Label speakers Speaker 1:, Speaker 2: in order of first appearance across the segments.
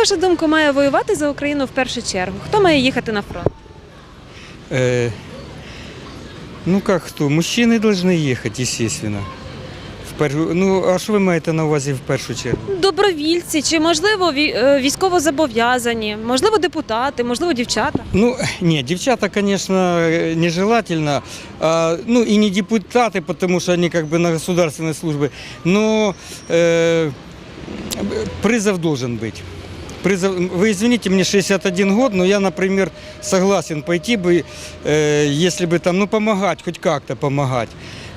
Speaker 1: вашу думку, має воювати за Україну в першу чергу? Хто має їхати на фронт?
Speaker 2: Э, ну как кто? Мужчины должны ехать, естественно. В першу- ну, а що ви маєте на увазі в першу чергу?
Speaker 1: Добровільці, чи можливо ві- е, військовозобов'язані, можливо, депутати, можливо, дівчата.
Speaker 2: Ну, нет, девчата, конечно, э, нежелательно. А, ну, и не депутаты, потому что они как бы на государственной службе. Но э, призыв должен быть. Вы извините, мне 61 год, но я, например, согласен пойти бы, э, если бы там, ну, помогать, хоть как-то помогать.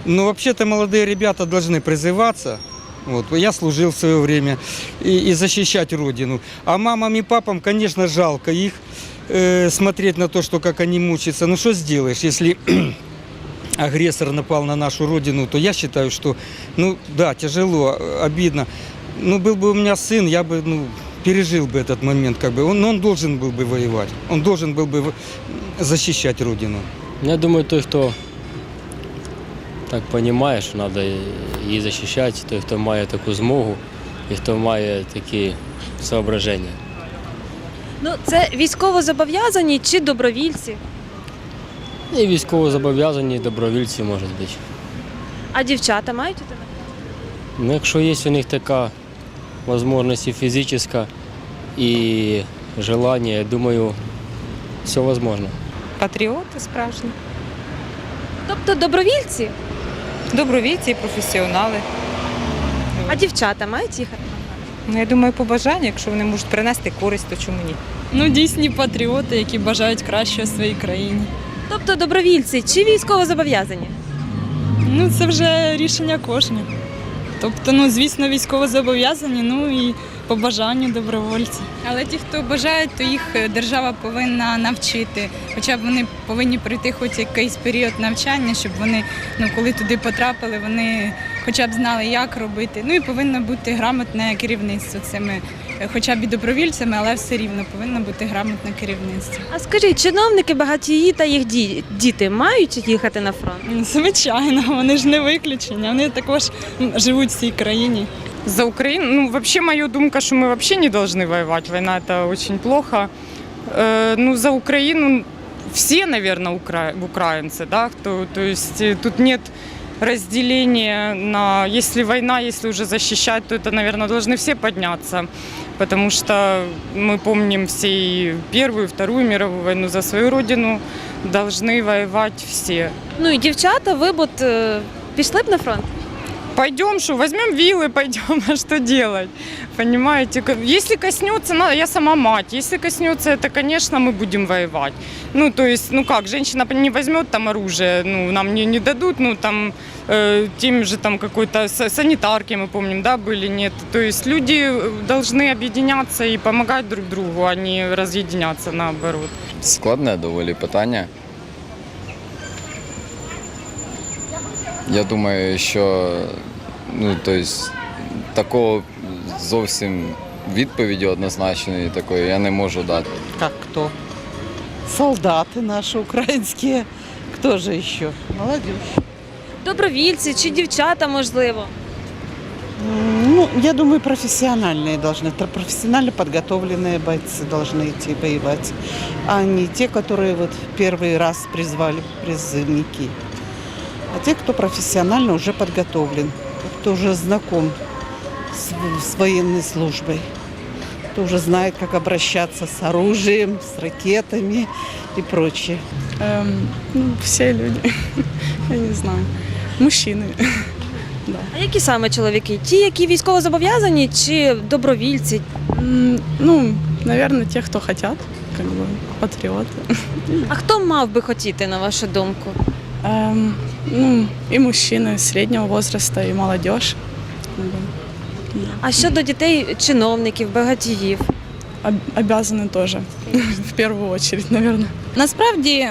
Speaker 2: Но вообще-то молодые ребята должны призываться. Вот, я служил в свое время и, и защищать родину. А мамам и папам, конечно, жалко их э, смотреть на то, что как они мучаются. Ну что сделаешь, если агрессор напал на нашу родину, то я считаю, что, ну да, тяжело, обидно. Ну был бы у меня сын, я бы, ну, пережил бы этот момент, как бы. Он, но он должен был бы воевать, он должен был бы в- защищать родину.
Speaker 3: Я думаю, той, хто так розуміє, що треба її захищати, той, хто має таку змогу і хто має такі соображення.
Speaker 1: Ну, це військовозобов'язані чи добровільці?
Speaker 3: І військово зобов'язані, і добровільці можуть бути.
Speaker 1: А дівчата мають іти на фронт?
Speaker 3: Ну, якщо є у них така можливість і фізична, і желання, я думаю, все можливо.
Speaker 4: Патріоти справжні,
Speaker 1: Тобто добровільці,
Speaker 4: добровільці і професіонали.
Speaker 1: а дівчата мають їхати?
Speaker 4: Ну, я думаю, побажання, якщо вони можуть принести користь, то чому ні?
Speaker 5: Ну, дійсні патріоти, які бажають кращого своїй країні.
Speaker 1: Тобто добровільці чи військовозобов'язані?
Speaker 5: Ну, це вже рішення кожного. Тобто, ну, звісно, військово зобов'язані, ну і по бажанню добровольці.
Speaker 6: Але ті, хто бажають, то їх е, держава повинна навчити. Хоча б вони повинні пройти хоч якийсь період навчання, щоб вони, ну коли туди потрапили, вони хоча б знали, як робити. Ну і повинно бути грамотне керівництво цими, е, хоча б і добровільцями, але все рівно повинно бути грамотне керівництво.
Speaker 1: А скажіть, чиновники, багатії та їх ді- діти мають їхати на фронт?
Speaker 5: Ну, Звичайно, вони ж не виключення. Вони також м, живуть в цій країні.
Speaker 7: За Украину, ну, вообще моя думка, что мы вообще не должны воевать. Война это очень плохо. Э, ну, за Украину все, наверное, укра... украинцы, да, кто, то есть э, тут нет разделения на, если война, если уже защищать, то это, наверное, должны все подняться, потому что мы помним все и Первую, и Вторую мировую войну за свою родину, должны воевать все.
Speaker 1: Ну і дівчата, ви б от, е, пішли б на фронт?
Speaker 7: Пойдем, что возьмем вилы, пойдем, а что делать? Понимаете, если коснется, ну, я сама мать, если коснется это, конечно, мы будем воевать. Ну, то есть, ну как, женщина не возьмет там оружие, ну, нам не, не дадут, ну, там, э, тем же там какой-то са- санитарки, мы помним, да, были, нет. То есть люди э, должны объединяться и помогать друг другу, а не разъединяться наоборот.
Speaker 8: Складне доволі питання. Я думаю, що ну, тобто, такого зовсім відповіді однозначної такої я не можу дати.
Speaker 9: Как кто? Солдаты наши украинские. Кто же еще? Молодежь.
Speaker 1: Добровільці чи дівчата, можливо?
Speaker 9: М, Ну, я думаю, профессиональные должны, тр- профессионально подготовленные бойцы должны идти воевать, а не те, которые вот первый раз призвали призывники. Те, кто профессионально уже подготовлен, кто уже знаком с, с военной службой, кто уже знает, как обращаться с оружием, с ракетами и прочее.
Speaker 5: Ем, ну, всі люди. Я не знаю. Мужчини.
Speaker 1: А які саме чоловіки? Ті, які військовозобов'язані, чи добровільці?
Speaker 5: М, Ну, наверное, ті, хто как бы, патріоти.
Speaker 1: А хто мав би хотіти, на вашу думку?
Speaker 5: Ем, ну, і мужчини середнього возрасту, і молодіж.
Speaker 1: А щодо дітей, чиновників, багатіїв?
Speaker 5: об- обязаны тоже. В первую очередь, наверное.
Speaker 10: Насправді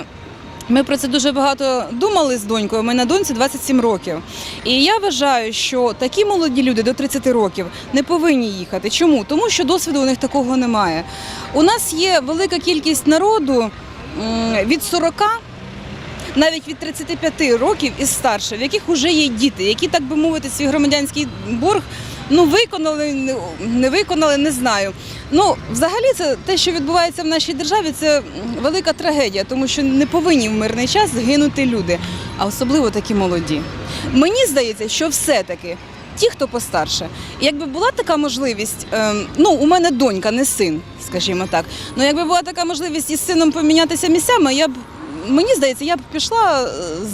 Speaker 10: ми про це дуже багато думали з донькою. У мене доньці 27 років. І я вважаю, що такі молоді люди до 30 років не повинні їхати. Чому? Тому що досвіду у них такого немає. У нас є велика кількість народу від 40 навіть від 35 років і старше, в яких вже є діти, які, так би мовити, свій громадянський борг Ну, виконали, не- виконали, не знаю. Ну, взагалі, це те, що відбувається в нашій державі, це велика трагедія, тому що не повинні в мирний час гинути люди, а особливо такі молоді. Мені здається, що все-таки ті, хто постарше, якби була така можливість, ем, ну, у мене донька, не син, скажімо так. Ну, якби була така можливість із сином помінятися місцями, я б. Мені здається, я б пішла е,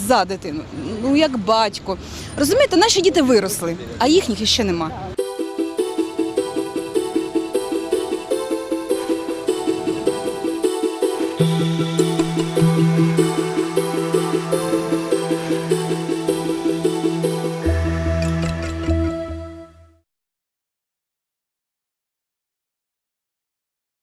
Speaker 10: за дитину, ну як батько. Розумієте, наші діти виросли, а їхніх іще нема.